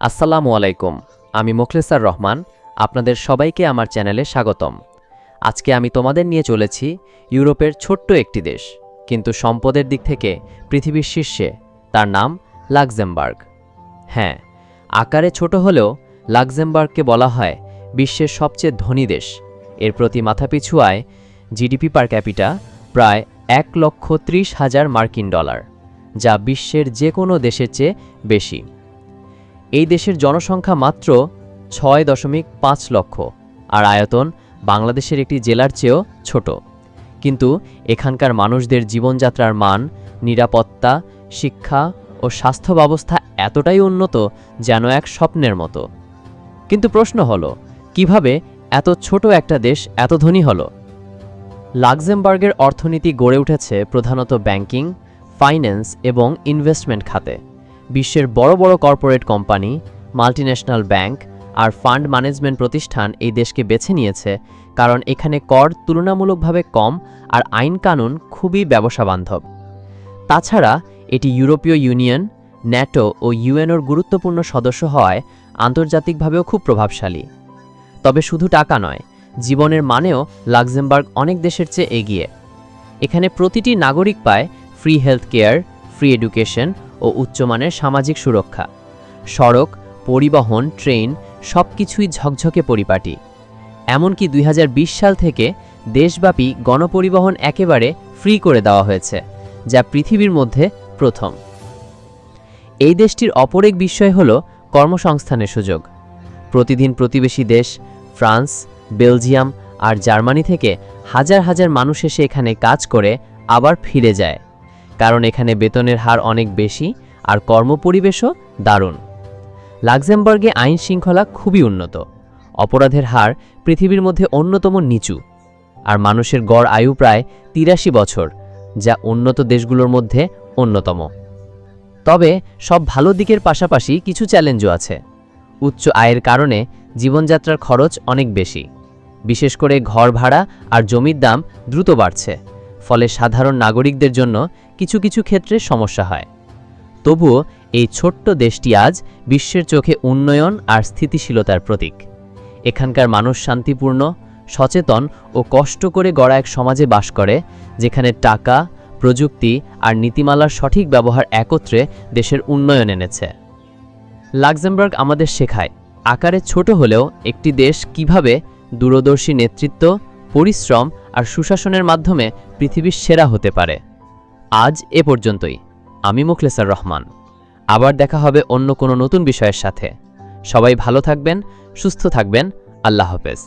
আসসালামু আলাইকুম, আমি মোখলেসার রহমান, আপনাদের সবাইকে আমার চ্যানেলে স্বাগতম। আজকে আমি তোমাদের নিয়ে চলেছি ইউরোপের ছোট্ট একটি দেশ, কিন্তু সম্পদের দিক থেকে পৃথিবীর শীর্ষে, তার নাম লাক্সেমবার্গ। হ্যাঁ আকারে ছোট হলেও লাক্সেমবার্গকে বলা হয় বিশ্বের সবচেয়ে ধনী দেশ। এর প্রতি মাথাপিছু আয় জিডিপি পার ক্যাপিটা প্রায় এক লক্ষ ত্রিশ হাজার মার্কিন ডলার, যা বিশ্বের যে কোনো দেশের চেয়ে বেশি। এই দেশের জনসংখ্যা মাত্র ছয় দশমিক পাঁচ লক্ষ, আর আয়তন বাংলাদেশের একটি জেলার চেয়েও ছোট। কিন্তু এখানকার মানুষদের জীবনযাত্রার মান, নিরাপত্তা, শিক্ষা ও স্বাস্থ্য ব্যবস্থা এতটাই উন্নত যেন এক স্বপ্নের মতো। কিন্তু প্রশ্ন হলো, কীভাবে এত ছোট একটা দেশ এত ধনী হলো? লাক্সেমবার্গের অর্থনীতি গড়ে উঠেছে প্রধানত ব্যাংকিং, ফাইন্যান্স এবং ইনভেস্টমেন্ট খাতে। বিশ্বের বড় বড় কর্পোরেট কোম্পানি, মাল্টিন্যাশনাল ব্যাংক আর ফান্ড ম্যানেজমেন্ট প্রতিষ্ঠান এই দেশকে বেছে নিয়েছে কারণ এখানে কর তুলনামূলকভাবে কম আর আইন কানুন খুবই ব্যবসাবান্ধব। তাছাড়া এটি ইউরোপীয় ইউনিয়ন, ন্যাটো ও ইউএনওর গুরুত্বপূর্ণ সদস্য হওয়ায় আন্তর্জাতিকভাবেও খুব প্রভাবশালী। তবে শুধু টাকা নয়, জীবনের মানেও লাক্সেমবার্গ অনেক দেশের চেয়ে এগিয়ে। এখানে প্রতিটি নাগরিক পায় free health care free education ও উচ্চমানের সামাজিক সুরক্ষা। সড়ক, পরিবহন, ট্রেন সব কিছুই ঝকঝকে পরিপাটি। এমনকি দুই হাজার বিশ সাল থেকে দেশব্যাপী গণপরিবহন একেবারে ফ্রি করে দেওয়া হয়েছে, যা পৃথিবীর মধ্যে প্রথম। এই দেশটির অপর এক বিষয় হল কর্মসংস্থানের সুযোগ। প্রতিদিন প্রতিবেশী দেশ, ফ্রান্স, বেলজিয়াম আর জার্মানি থেকে হাজার হাজার মানুষ এসে এখানে কাজ করে আবার ফিরে যায়। কারণ এখানে বেতনের হার অনেক বেশি আর কর্মপরিবেশও দারুণ। লাক্সেমবার্গে আইন শৃঙ্খলা খুবই উন্নত। অপরাধের হার পৃথিবীর মধ্যে অন্যতম নিচু। আর মানুষের গড় আয়ু প্রায় তিরাশি বছর, যা উন্নত দেশগুলোর মধ্যে অন্যতম। তবে সব ভালো দিকের পাশাপাশি কিছু চ্যালেঞ্জও আছে। উচ্চ আয়ের কারণে জীবনযাত্রার খরচ অনেক বেশি। বিশেষ করে ঘর ভাড়া আর জমির দাম দ্রুত বাড়ছে। ফলে সাধারণ নাগরিকদের জন্য কিছু কিছু ক্ষেত্রে সমস্যা হয়। তবুও এই ছোট্ট দেশটি আজ বিশ্বের চোখে উন্নয়ন আর স্থিতিশীলতার প্রতীক। এখানকার মানুষ শান্তিপূর্ণ, সচেতন ও কষ্ট করে গড়া এক সমাজে বাস করে, যেখানে টাকা, প্রযুক্তি আর নীতিমালার সঠিক ব্যবহার একত্রে দেশের উন্নয়ন এনেছে। লাক্সেমবার্গ আমাদের শেখায়, আকারে ছোট হলেও একটি দেশ কীভাবে দূরদর্শী নেতৃত্ব, পরিশ্রম আর সুশাসনের মাধ্যমে পৃথিবীর সেরা হতে পারে। আজ এ পর্যন্তই। আমি মুখলেসার রহমান। আবার দেখা হবে অন্য কোনো নতুন বিষয়ের সাথে। সবাই ভালো থাকবেন, সুস্থ থাকবেন। আল্লাহ হাফেজ।